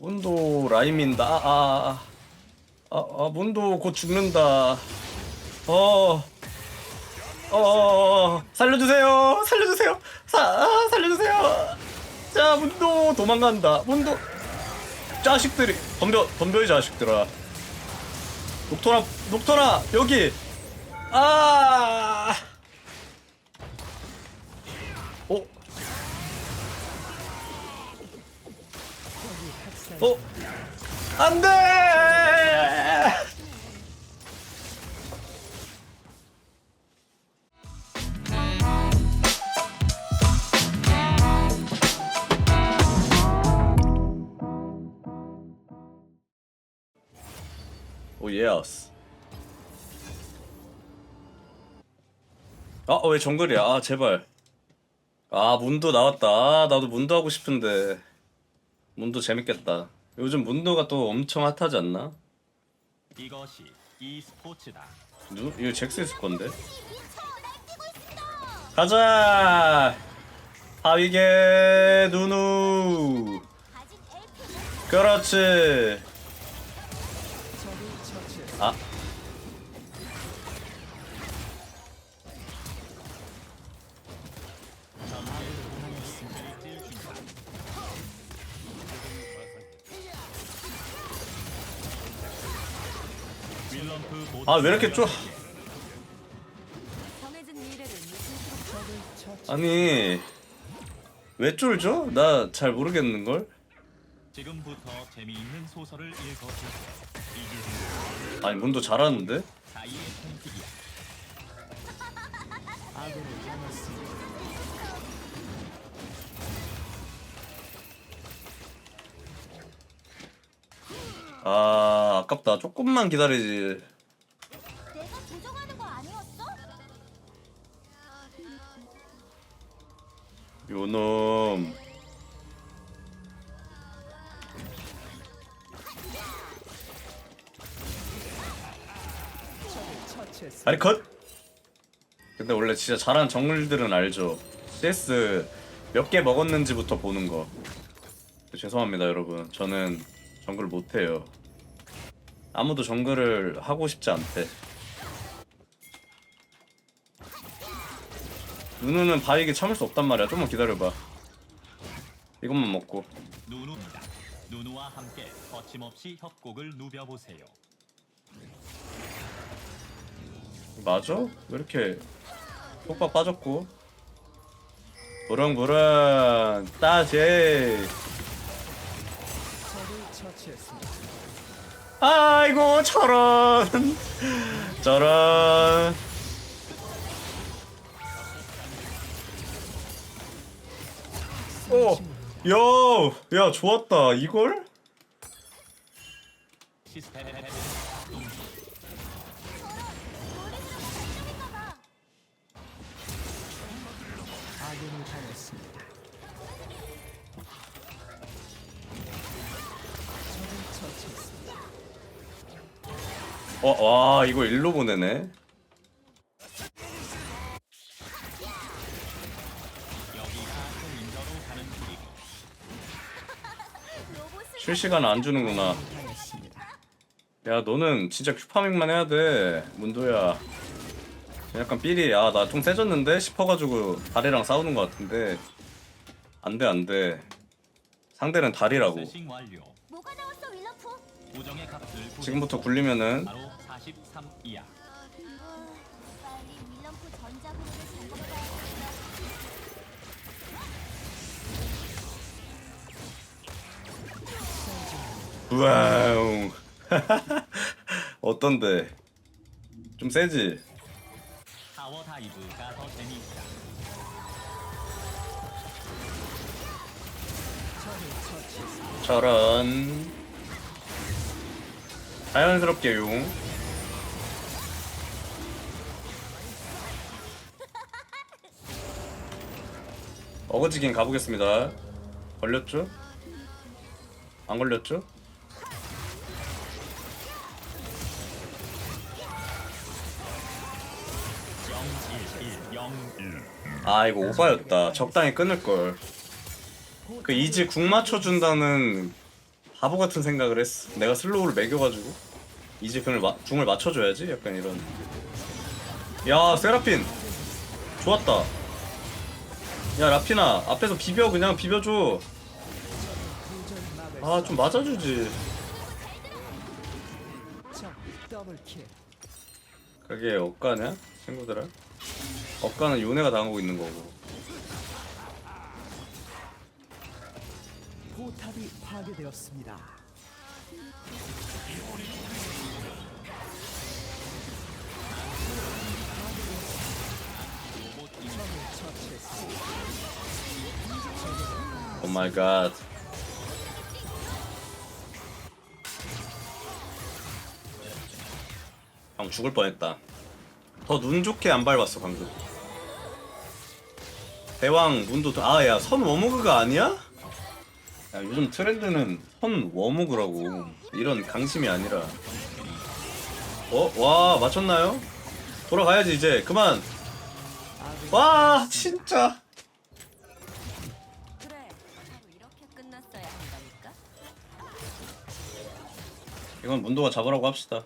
문도 라임인다. 아, 아, 아, 아, 문도 곧 죽는다. 어, 어, 살려주세요, 살려주세요, 사, 아, 살려주세요. 자, 문도 도망간다. 문도 자식들이 덤벼, 덤벼 이 자식들아. 녹토라, 녹토라 여기. 아, 어, 어, 안 돼! 오 예스. 아, 왜 정글이야? 아, 제발. 아, 문도 나왔다. 아, 나도 문도 하고 싶은데. 문도 재밌겠다. 요즘 문도가 또 엄청 핫하지 않나? 이것이 e스포츠다. 누? 이거 잭스 있을 건데. 가자! 하위계 누누! 그렇지! 아, 왜 이렇게 쪼, 아니. 왜 쫄죠? 나 잘 모르겠는 걸? 지금부터 재미있는 소설을. 이규진 아니, 문도 잘하는데? 아, 아깝다. 조금만 기다리지. 요놈. 아니 컷. 근데 원래 진짜 잘하는 정글들은 알죠. CS 몇 개 먹었는지부터 보는 거. 죄송합니다 여러분. 저는 정글 못해요. 아무도 정글을 하고 싶지 않대. 누누는 바위게 참을 수 없단 말이야. 좀만 기다려봐. 이것만 먹고. 누누입니다. 누누와 함께 거침없이 협곡을 누벼보세요. 맞아? 왜 이렇게 속박 빠졌고? 부릉부릉 따제 아이고 저런 저런 오, 야, 야 좋았다 이걸? 어, 와 이거 일로 보내네 실시간 안 주는구나. 야 너는 진짜 큐파밍만 해야 돼 문도야. 약간 삘이 야나 좀 세졌는데 싶어가지고 다리랑 싸우는 것 같은데 안돼 안돼. 상대는 다리라고. 지금부터 굴리면은 와우. 어떤데? 좀 세지? 타워 다이브가 더 재미있다. 저런. 자연스럽게 용. 어거지긴 가보겠습니다. 걸렸죠? 안 걸렸죠? 아 이거 오바였다. 적당히 끊을 걸. 그 이지 궁 맞춰준다는 바보 같은 생각을 했어. 내가 슬로우를 매겨가지고 이제 그걸 마, 궁을 맞춰줘야지. 약간 이런. 야 세라핀 좋았다. 야 라피나 앞에서 비벼 그냥 비벼줘. 아 좀 맞아주지. 그게 억가냐 친구들아? 억가는 요네가 당하고 있는 거고. 포탑이 파괴되었습니다. 오 마이 갓. 형 죽을 뻔했다. 더 눈 좋게 안 밟았어 방금. 대왕 문도 아야 선 워모그가 아니야? 야 요즘 트렌드는 선 워모그라고 이런 강심이 아니라. 어? 와 맞췄나요? 돌아가야지 이제 그만. 와 진짜. 그래, 바로 이렇게 끝났어야 한다니까. 이건 문도가 잡으라고 합시다.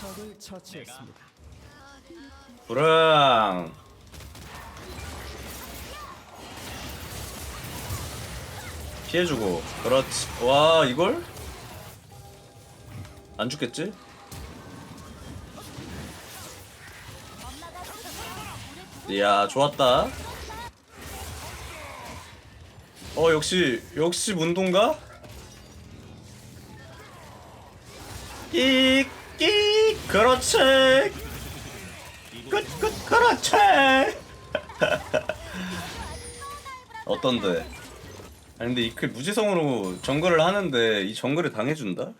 적을 처치했습니다. 불ang 피해주고 그렇지 와 이걸? 안 죽겠지? 이야 좋았다 어 역시 역시 문동가? 끼끼 그렇지 끝, 끝, 그렇지! 어떤데? 아니 근데 이클 무지성으로 정글을 하는데 이 정글을 당해준다?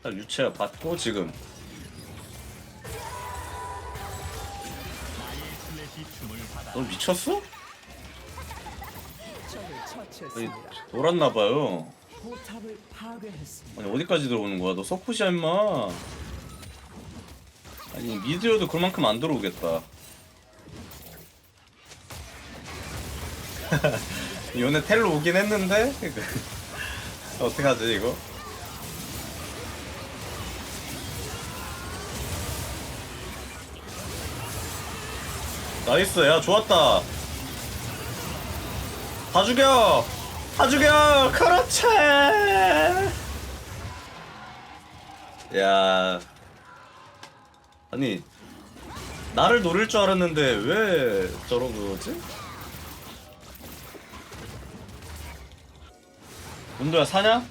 딱 유채야 받고 지금 너 미쳤어? 아니. 놀았나봐요. 아니 어디까지 들어오는 거야 너 서폿이야 임마 아니 미드여도 그만큼 안 들어오겠다 요네 텔로 오긴 했는데? 어떡하지 이거? 나이스 야 좋았다. 다 죽여! 다 죽여! 그렇지! 야. 아니 나를 노릴 줄 알았는데 왜 저런 거지? 문도야 사냐?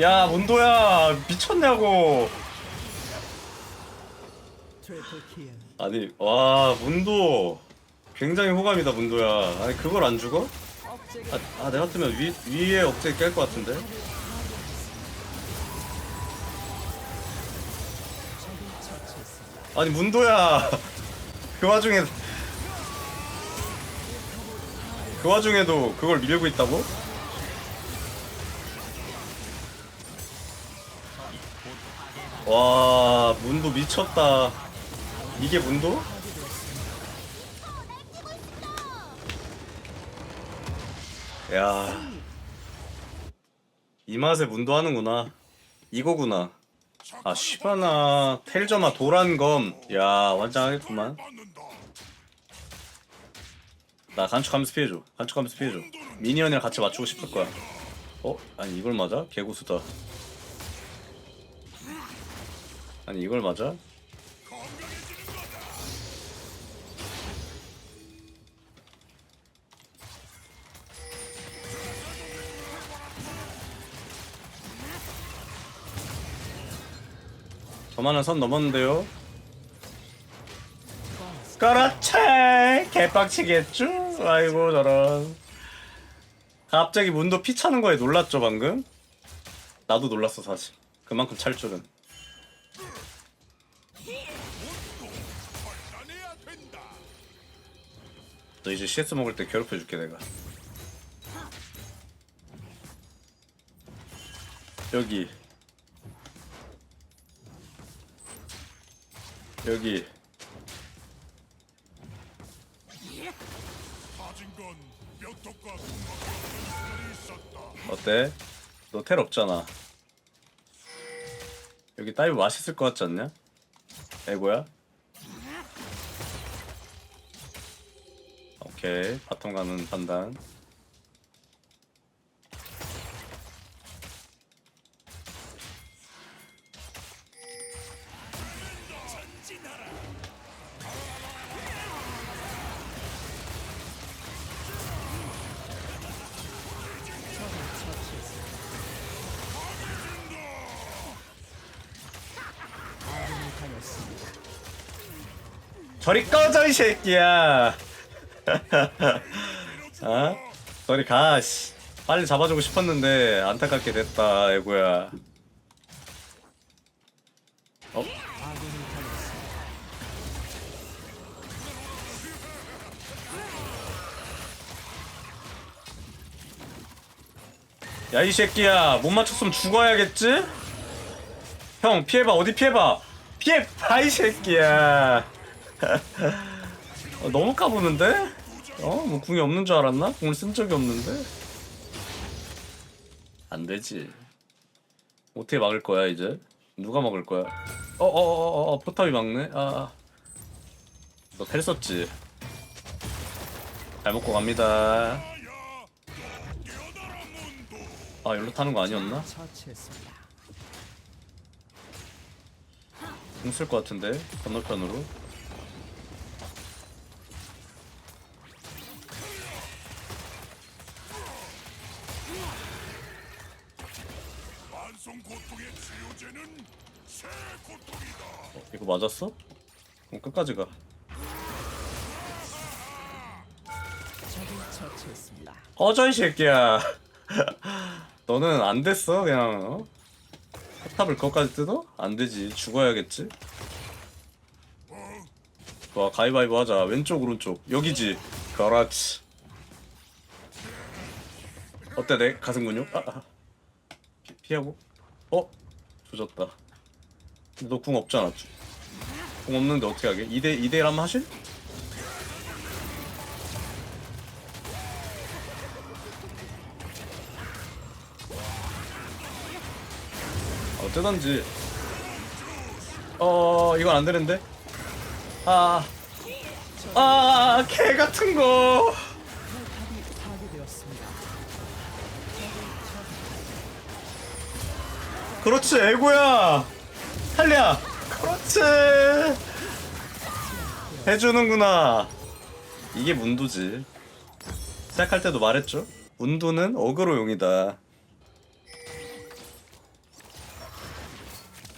야 문도야 미쳤냐고. 아니 와 문도 굉장히 호감이다 문도야 아니 그걸 안 죽어? 아, 아 내가 뜨면 위, 위에 억제 깰 것 같은데 아니 문도야 그 와중에 그 와중에도 그걸 밀고 있다고? 와 문도 미쳤다 이게 문도? 야. 이 맛에 문도 하는구나. 이거구나. 아, 시바나, 텔저마, 도란검. 야, 완장하겠구만. 나 간축하면서 피해줘. 간축하면서 피해줘. 미니언이랑 같이 맞추고 싶을 거야. 어? 아니, 이걸 맞아? 개고수다. 아니, 이걸 맞아? 저만한 선 넘었는데요? 그렇지! 개빡치겠죠? 아이고, 저런. 갑자기 문도 피 차는 거에 놀랐죠, 방금? 나도 놀랐어, 사실. 그만큼 찰 줄은. 너 이제 CS 먹을 때 괴롭혀줄게, 내가. 여기. 여기 어때? 너 텔 없잖아 여기 다이브 맛있을 것 같지 않냐? 에고야? 오케이 바텀 가는 판단 저리 꺼져 이 새끼야 어? 저리 가 씨. 빨리 잡아주고 싶었는데 안타깝게 됐다 에고야 어? 야 이 새끼야 못 맞췄으면 죽어야겠지? 형 피해봐 어디 피해봐 피해봐 이 새끼야 어, 너무 까부는데? 어? 뭐 궁이 없는 줄 알았나? 궁을 쓴 적이 없는데? 안 되지 어떻게 막을 거야 이제? 누가 막을 거야? 어어어어 어, 포탑이 막네? 아 너텔 썼지? 잘 먹고 갑니다 아 여기로 타는 거 아니었나? 처치했습니다. 궁쓸 것 같은데 건너편으로 어, 이거 맞았어? 그럼 끝까지 가 적을 처치했습니다. 꺼져 이 새끼야 너는 안 됐어 그냥 어? 포탑을 그것까지 뜯어? 안 되지 죽어야겠지 와 가위바위보 하자 왼쪽 오른쪽 여기지 그렇지 어때 내 가슴 근육? 아, 아. 피, 피하고 어? 조졌다. 근데 너 궁 없잖아. 궁 없는데 어떻게 하게? 2대 2대 1 한번 하실? 어쩌던지. 어 이건 안 되는데? 아아 아, 개 같은 거 그렇지 에고야. 탈리야. 그렇지. 해주는구나. 이게 문도지. 시작할 때도 말했죠? 문도는 어그로용이다.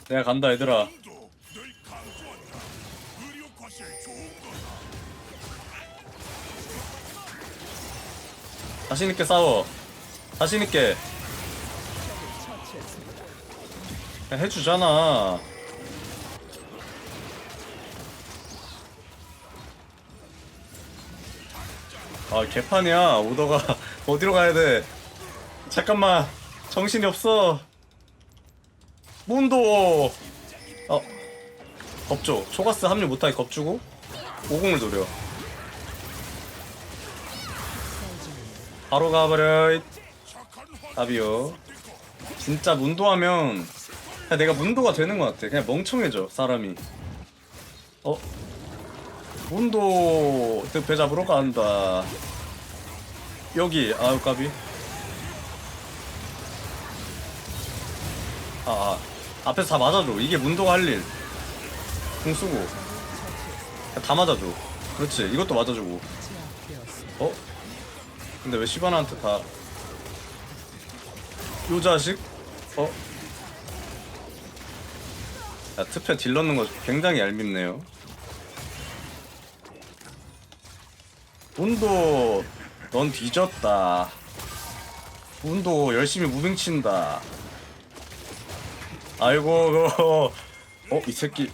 내가 간다 얘들아. 자신있게 싸워. 자신있게 해주잖아. 아 개판이야 오더가 어디로 가야 돼? 잠깐만 정신이 없어. 문도. 어 겁줘 초가스 합류 못하게 겁주고 오공을 노려. 바로 가버려. 답이요. 진짜 문도하면 그냥 내가 문도가 되는 것 같아. 그냥 멍청해져 사람이. 어? 문도 배 잡으러 간다. 여기 아유 까비. 아, 아 앞에서 다 맞아줘. 이게 문도가 할 일. 공 쓰고 다 맞아줘. 그렇지. 이것도 맞아주고. 어? 근데 왜 시바나한테 다. 요 자식? 어? 야, 딜 넣는 거 굉장히 얄밉네요. 운도, 넌 뒤졌다. 운도 열심히 무빙 친다. 아이고, 그거. 어, 이 새끼.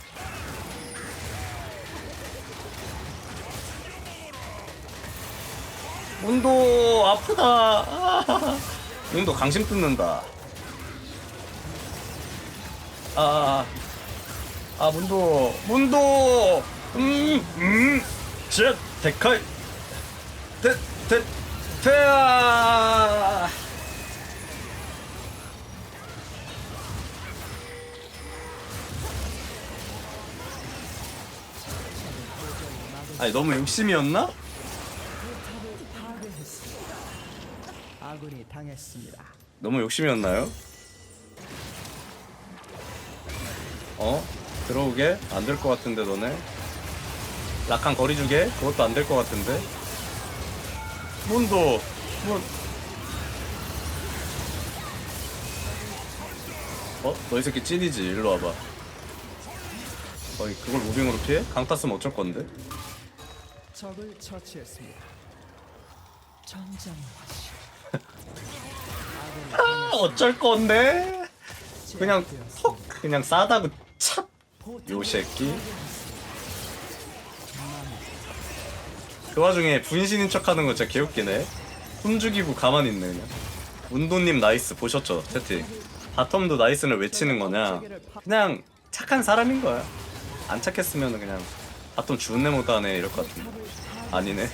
운도 아프다. 아, 운도 강심 뜯는다. 아, 아, 아. 아 문도 문도 음음제 데카이 데데 테아 아니 너무 욕심이었나? 아군이 당했습니다. 너무 욕심이었나요? 어? 들어오게? 안 될 것 같은데 너네? 라칸 거리 주게? 그것도 안 될 것 같은데? 문도 문 어? 너 이 새끼 찐이지? 일로 와봐 어이 그걸 무빙으로 피해? 강타 쓰면 어쩔 건데? 적을 처치했습니다. 전장 화시. 아 어쩔 건데? 그냥 헉 그냥 싸다고 찹! 요 새끼. 그 와중에 분신인 척하는 거 진짜 개웃기네. 숨 죽이고 가만히 있네 그냥. 운도님 나이스 보셨죠 채팅? 바텀도 나이스를 외치는 거냐? 그냥 착한 사람인 거야. 안 착했으면 그냥 바텀 주운내 못하네 이럴 것 같은데. 아니네.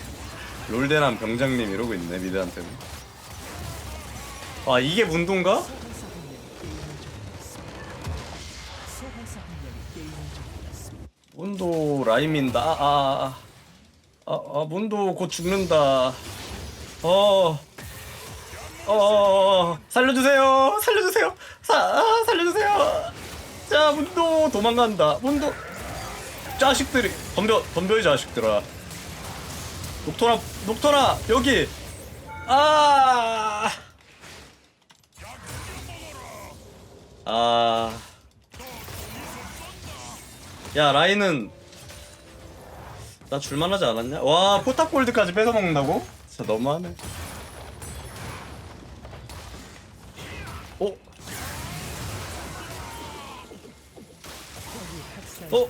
롤대남 병장님 이러고 있네 미드한테는. 아 이게 문도인가? 문도 라임인다. 아, 아, 아, 아, 문도 곧 죽는다. 어, 어, 살려주세요, 살려주세요, 사, 아, 살려주세요. 자, 문도 도망간다. 문도 자식들이 덤벼, 덤벼 이 자식들아. 녹토나, 녹토나 여기. 아, 아. 야 라인은 나 줄만하지 않았냐? 와 포탑 골드까지 뺏어 먹는다고? 진짜 너무하네. 어? 어?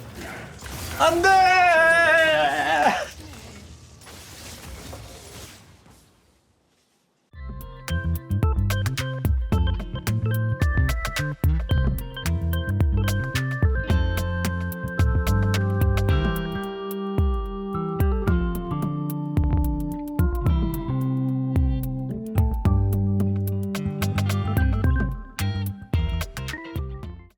안돼!